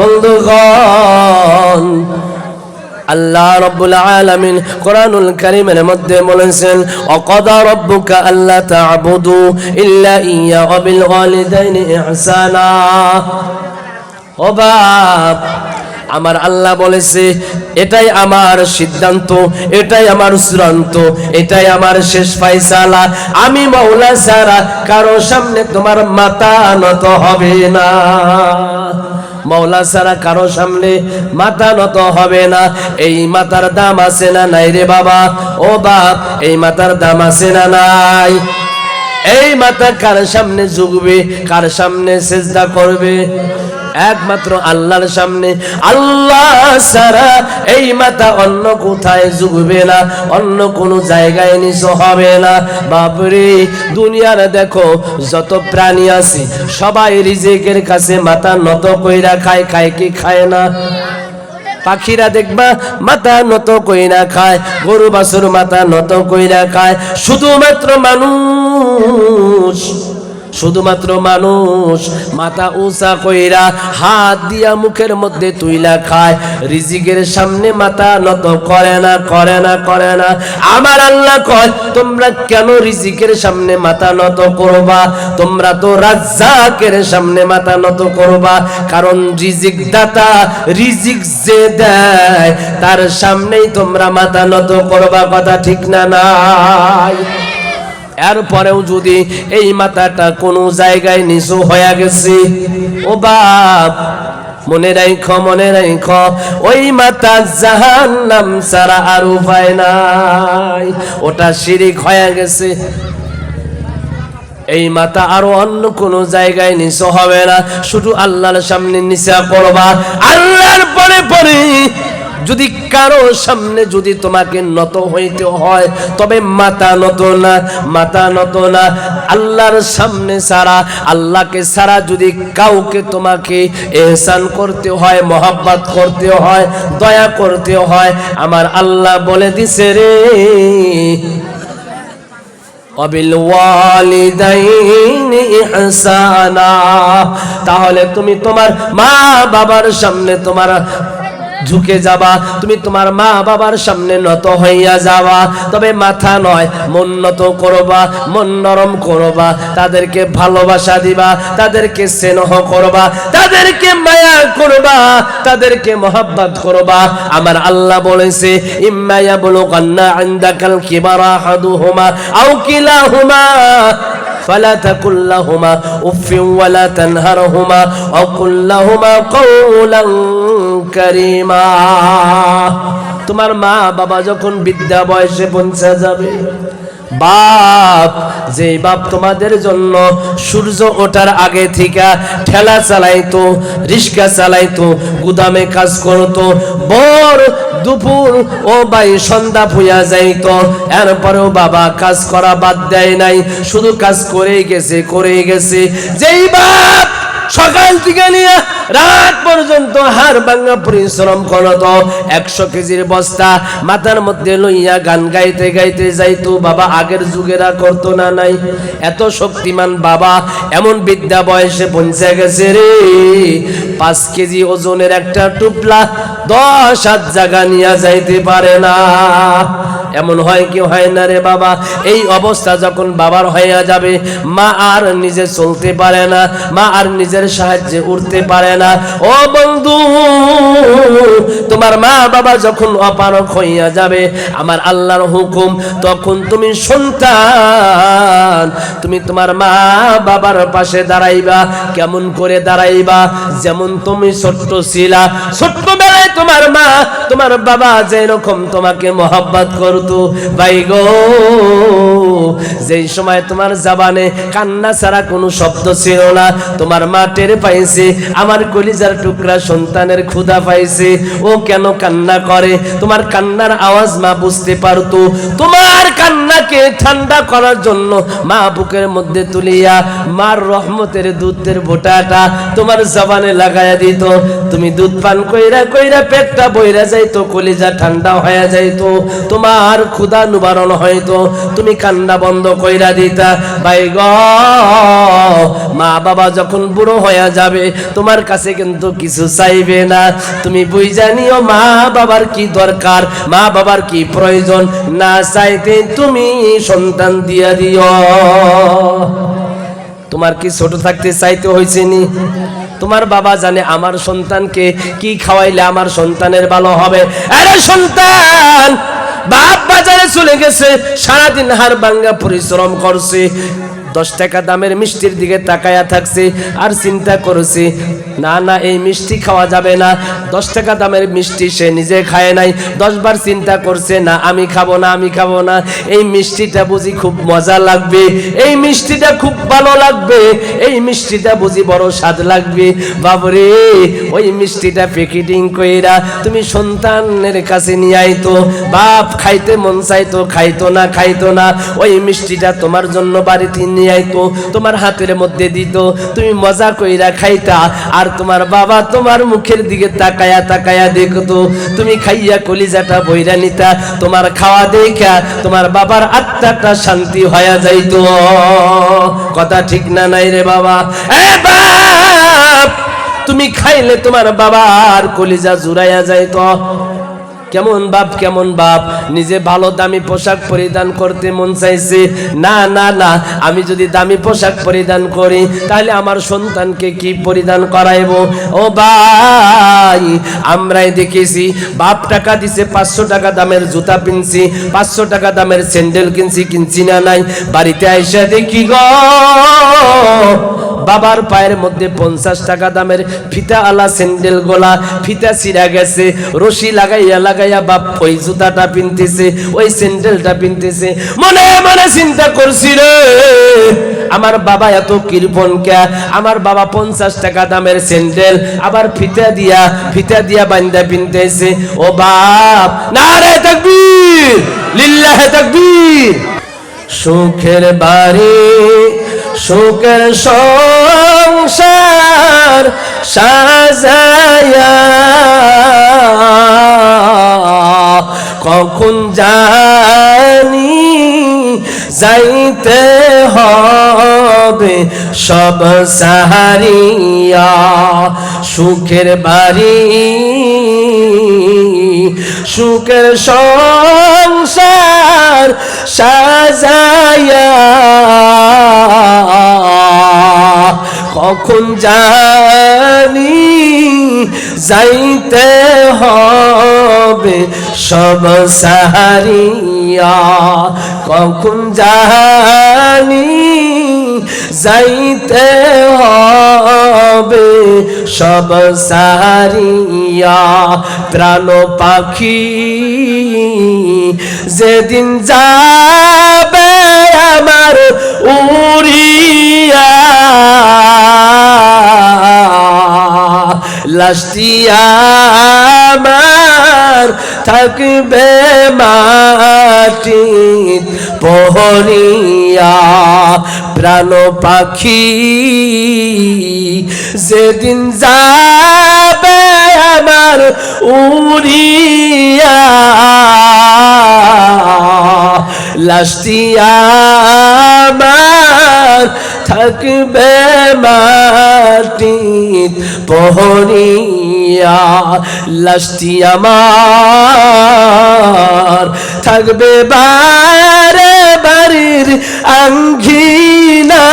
বন্ধুগণ, আল্লাহ রব্বুল আলামিন কোরআনুল কারীমের মধ্যে বলেছেন, অকদা রব্বুকা আল্লা তা'বুদু ইল্লা ইয়া ওয়া বিল ওয়ালিদাইনি ইহসানা। ও বাপ, আমার আল্লাহ বলেছে, এটাই আমার সিদ্ধান্ত, এটাই আমার চূড়ান্ত, এটাই আমার শেষ ফাইসালা আমি মৌলা সারা কারও সামনে তোমার মাথা নত হবে না। মৌলা সারা কারও সামনে মাথা নত হবে না। এই মাথার দাম আছে না নাই রে বাবা? ও বাপ, এই মাথার দাম আছে না নাই? এই মাথা কার সামনে ঝুঁকবে, কার সামনে সেজদা করবে? একমাত্র আল্লাহর সামনে। আল্লাহ সারা এই মাথা অন্য কোথায় ঝুঁকবে না, অন্য কোনো জায়গায় নিচ হবে না। বাপরে, দুনিয়ার দেখো, যত প্রাণী আছে, সবাই রিজেকের কাছে মাথা নত কইরা খায় খায় কি খায় না? পাখিরা দেখবা, মাথা নত কইরা খায়, গরু বাছুর মাথা নত কইরা খায়। শুধুমাত্র মানুষ। শুধুমাত্র মানুষ মাথা উঁচা কইরা হাত দিয়া মুখের মধ্যে তুইলা খায়। রিজিকের সামনে মাথা নত করে না করে না করে না। আমার আল্লাহ কয়, তোমরা কেন রিজিকের সামনে মাথা নত করবা? তোমরা তো রাজ্জাকের সামনে মাথা নত করবা। কারণ রিজিক দাতা রিজিক যে দেয়, তার সামনেই তোমরা মাথা নত করবা। কথা ঠিক না নাই? এরপরেও যদি এই মাথাটা কোনো জায়গায় নিচু হয়ে গেছে, ও বাপ, মনে রাইখ মনে রাইখ, ওই মাথা জাহান নাম সারা আর উপায় নাই। ওটা শিরিক হয়ে গেছে। এই মাথা আরও অন্য কোন জায়গায় নিচু হবে না। শুধু আল্লাহর সামনে নিচা করবা আল্লাহর পরে পরে যদি কারও সামনে যদি তোমাকে নত হইতে হয়, তবে মাথা নত না মাথা নত না। আল্লাহর সামনে সারা, আল্লাহকে সারা যদি কাউকে তোমাকে এহসান করতে হয়, মহাব্বত করতে হয়, দয়া করতে হয়, আমার আল্লাহ বলে দিছে রে তাহলে তুমি তোমার মা বাবার সামনে তোমার ঝুঁকে যাবা, তুমি তোমার মা বাবার সামনে নত হইয়া যাবা তবে মাথা নয়, মন নত করবা, মন নরম করবা, তাদেরকে ভালোবাসা দিবা, তাদেরকে স্নেহ করবা, তাদেরকে মায়া করবা, তাদেরকে মহাব্বত করবা। আমার আল্লাহ বলেছে ইম্মায়া বলো কান্না আন্দাকাল কিবারা হাদুহুমা আও কিলাহুমা। فلا تقل لهما اف ولا تنهرهما وقل لهما قولا كريما তোমার মা বাবা যখন বিদ্যা বয়সে পৌঁছে যাবে বাপ যে বাপ তোমাদের জন্য সূর্য ওঠার আগে থেকে ঠেলা চালাইতো, রিক্সা চালাইতো, গুদামে কাজ করতো বর দুপুর ও ভাই সন্ধ্যা ফুয়া যাইতো। এরপরেও বাবা কাজ করা বাদ দেয় নাই, শুধু কাজ করেই গেছে করেই গেছে। যেই বাপ সকাল থেকে নিয়ে রাত পর্যন্ত হার ভাঙ্গা পরিশ্রম করতো। একশো কেজির বস্তা মাথার মধ্যে লইয়া গান গাইতে গাইতে যাইতো, বাবা, আগের যুগেরা করতো না নাই। এত শক্তিমান বাবা, এমন বিদ্যা বয়সে পৌঁছে গেছে রে। পাঁচ কেজি ওজনের একটা টুপলা দশ হাত জায়গা নিয়ে যাইতে পারে না। এমন হয় কি হয় না রে বাবা? এই অবস্থা যখন বাবার হয়ে যাবে, মা আর নিজে চলতে পারে না, মা আর নিজের সাহায্যে উঠতে পারে না। ও বন্ধু, তোমার মা বাবা যখন অপারক হইয়া যাবে, আমার আল্লাহর হুকুম, তখন তুমি সন্তান, তুমি তোমার মা বাবার পাশে দাঁড়াইবা, কেমন করে দাঁড়াইবা? যেমন তুমি ছোট্ট ছিলা, ছোট্ট তোমার মা, তোমার বাবা যেরকম তোমাকে মহাব্বত করতো, ভাই গো। যেই সময় তোমার জাবানে কান্না ছাড়া কোনো শব্দ ছিল না, তোমার মা টের পাইছে, আমার কলিজার টুকরা সন্তানের ক্ষুধা পাইছে। ও কেন কান্না করে? তোমার কান্নার আওয়াজ মা বুঝতে পারতো। তোমার কান্নাকে ঠান্ডা করার জন্য মা বুকের মধ্যে তুলিয়া মার রহমতের দুধের বোটাটা তোমার জবানে লাগাইয়া দিত। তুমি দুধ পান কইরা কইরা কইরা পেটটা বইরা যাইতো, কলিজা ঠান্ডা হয়ে যাইতো, তোমার ক্ষুধা নিবারণ হয়তো তুমি কান্না বন্ধ কইরা দিতা, ভাই গ, মা বাবা যখন বুড়ো হয়ে যাবে, তোমার কাছে কিন্তু কিছু চাইবে না। তুমি বুঝ জানিও মা বাবার কি দরকার, মা বাবার কি প্রয়োজন, না চাইতে তুমি সন্তান দিয়া দিও। তোমার কি ছোট থাকতে চাইতে হয়েছে নি? তোমার বাবা জানে আমার সন্তানকে কি খাওয়াইলে আমার সন্তানের ভালো হবে? আরে সন্তান, বাপ বাজারে চলে গেছে, সারাদিন হার ভাঙ্গা পরিশ্রম করছে। দশ টাকা দামের মিষ্টির দিকে তাকায়া থাকছে আর চিন্তা করছি, না না, এই মিষ্টি খাওয়া যাবে না। দশ টাকা দামের মিষ্টি সে নিজে খায় নাই। দশবার চিন্তা করছে, না, আমি খাব না, আমি খাব না। এই মিষ্টিটা বুঝি খুব মজা লাগবে। এই মিষ্টিটা খুব ভালো লাগবে। এই মিষ্টিটা বুঝি বড় স্বাদ লাগবে। বাবরে ওই মিষ্টিটা প্যাকেটিং কইরা তুমি সন্তানের কাছে নিয়ে আইতো। বাপ, খাইতে মন চাইতো, খাইতো না খাইতো না। ওই মিষ্টিটা তোমার জন্য বাড়িতে নিয়ে তোমার হাতের মধ্যে দিত, তুমি মজা কইরা খাইতা, আর তোমার বাবা তোমার মুখের দিকে তাকায়া তাকায়া দেখতো, তুমি খাইয়া কলিজাটা বইরা নিতা, তোমার খাওয়া দেখা তোমার বাবার আত্মাটা শান্তি হয়ে যাইতো। কথা ঠিক না নাই রে বাবা? তুমি খাইলে তোমার বাবার কলিজা জুড়াইয়া যাইতো। কেমন বাপ কেমন বাপ? নিজে ভালো দামি পোশাক পরিধান করতে মন চাইছে। না না না, আমি যদি দামি পোশাক পরিধান করি, তাহলে আমার সন্তানকে কি পরিধান করাইব? ও ভাই, আমরাই দেখেছি, বাপ টাকা দিছে, পাঁচশো টাকা দামের জুতা কিনছি পাঁচশো টাকা দামের স্যান্ডেল কিনছি কিনছি না নাই। বাড়িতে আইসা দেখি গো বাবার পায়ের মধ্যে পঞ্চাশ টাকা দামের ফিতা আলা স্যান্ডেল গোলা, ফিতা ছিঁড়া গেছে। রশি লাগাইয়া লাগাইয়া বাপ ওই জুতাটা পিনতেছে, ওই স্যান্ডেলটা পিনতেছে। মনে মনে চিন্তা করছি রে, আমার বাবা এত কৃপন কে? আমার বাবা পঞ্চাশ টাকা দামের স্যান্ডেল, আবার ফিতা দিয়া ফিতা দিয়া বান্দা পিনতেছে। ও বাপ না রে তাকবীর, লিল্লাহে তাকবীর। সুখের বাড়ি, সুখের সংসার সাজায়া। কখন জানি যাইতে হবে সব সাহারিয়া। সুখের বাড়ি সুখের সংসার সাজায়া। কখন জানি যাইতে হবে সব সাহারিয়া। কখন জানি যাইতে হবে সব সাহারিয়া। প্রাণ পাখি যেদিন যাবে আমার উড়িয়া লাস্টি আমার থাকবে মাটি পহরিয়া প্রাণ পাখি। যেদিন যাবে আমার উড়িয়া। লাস্টি আমার থাকবে মাটি পহরিয়া লাস্টি আমার। থাকবে বারে বাড়ির আঙ্গিনা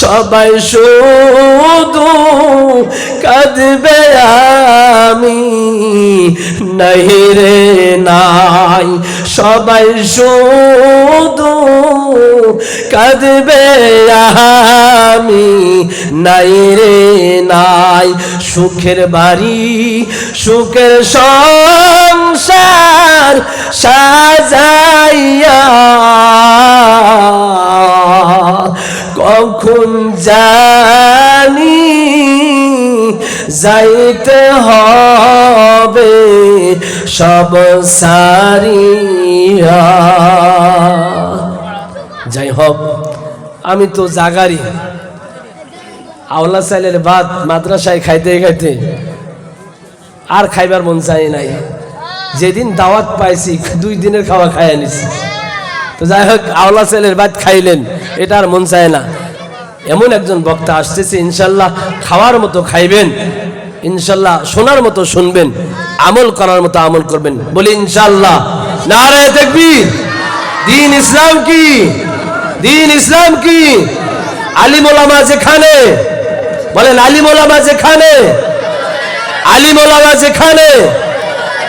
সবাই শুধু কাঁদবে আমি, নাই রে নাই। সবাই শুধু কাঁদবে আমি। নাই রে নাই। সুখের বাড়ি সুখের সংসার সাজাইয়া। কখন জানি যাইতে হবে সব যাই হোক, আমি তো জাগারি। আওলা সাইলের ভাত মাদ্রাসায় খাইতে খাইতে আর খাইবার মন চাই নাই। যেদিন দাওয়াত পাইছি, দুই দিনের খাওয়া খাইয়া নিছি। তো যাই হোক, আওলা ছেলের বাদ খাইলেন, এটা আর মন চায় না। এমন একজন বক্তা আসতেছে, ইনশাল্লাহ খাওয়ার মতো খাইবেন, ইনশাল্লাহ শোনার মতো শুনবেন, আমল করার মতো আমল করবেন। বলি, ইনশাল্লাহ। নারে দেখবি দিন ইসলাম কি? দিন ইসলাম কি? আলিম ওলামা যেখানে? বলেন, আলিম ওলামা যেখানে? আলিম ওলামা যেখানে?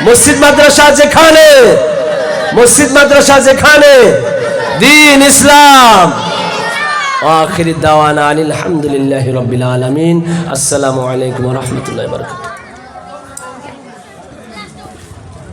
মসজিদ, মাদ্রাসা যেখানে? মসজিদ মাদ্রাসা যেখানে? দিন ইসলাম। আখির দাওয়ানা আলহামদুলিল্লাহ রবিল আলমিন। আসসালামু আলাইকুম রহমতুল্লাহ বারাকাতুহু।